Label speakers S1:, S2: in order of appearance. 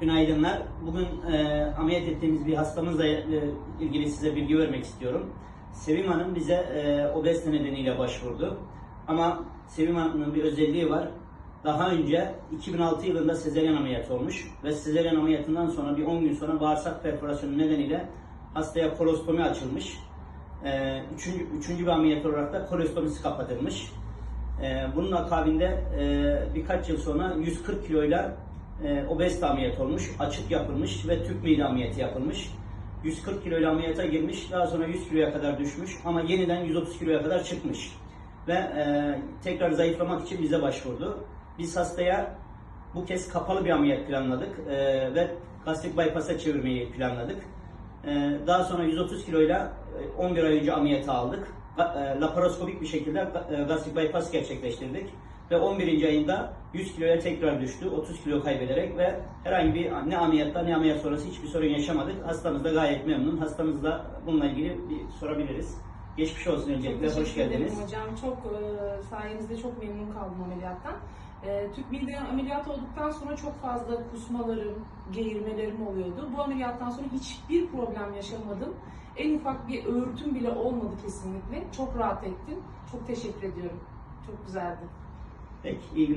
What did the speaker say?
S1: Günaydınlar. Bugün e, ameliyat ettiğimiz bir hastamızla e, ilgili size bilgi vermek istiyorum. Sevim Hanım bize e, obezite nedeniyle başvurdu. Ama Sevim Hanım'ın bir özelliği var. Daha önce 2006 yılında sezaryen ameliyat olmuş ve sezaryen ameliyatından sonra bir 10 gün sonra bağırsak perforasyonu nedeniyle hastaya kolostomi açılmış. E, üçüncü, üçüncü bir ameliyat olarak da kolostomisi kapatılmış. Ee, bunun akabinde e, birkaç yıl sonra 140 kiloyla e, obezite ameliyat olmuş, açık yapılmış ve tüp mide ameliyatı yapılmış. 140 kiloyla ameliyata girmiş, daha sonra 100 kiloya kadar düşmüş ama yeniden 130 kiloya kadar çıkmış. Ve e, tekrar zayıflamak için bize başvurdu. Biz hastaya bu kez kapalı bir ameliyat planladık e, ve gastrik bypass'a çevirmeyi planladık. E, daha sonra 130 kiloyla e, 11 ay önce ameliyata aldık. E, Laparoskopik bir şekilde e, gastrik bypass gerçekleştirdik. Ve 11. ayında 100 kiloya tekrar düştü. 30 kilo kaybederek ve herhangi bir ne ameliyatta ne ameliyat sonrası hiçbir sorun yaşamadık. Hastamız da gayet memnun. Hastamızla bununla ilgili bir sorabiliriz. Geçmiş olsun öncelikle.
S2: Çok
S1: Hoş geldiniz.
S2: hocam. Çok e, sayenizde çok memnun kaldım ameliyattan. E, tüp mide ameliyat olduktan sonra çok fazla kusmalarım, geğirmelerim oluyordu. Bu ameliyattan sonra hiçbir problem yaşamadım. En ufak bir öğürtüm bile olmadı kesinlikle. Çok rahat ettim. Çok teşekkür ediyorum. Çok güzeldi.
S1: Peki iyi.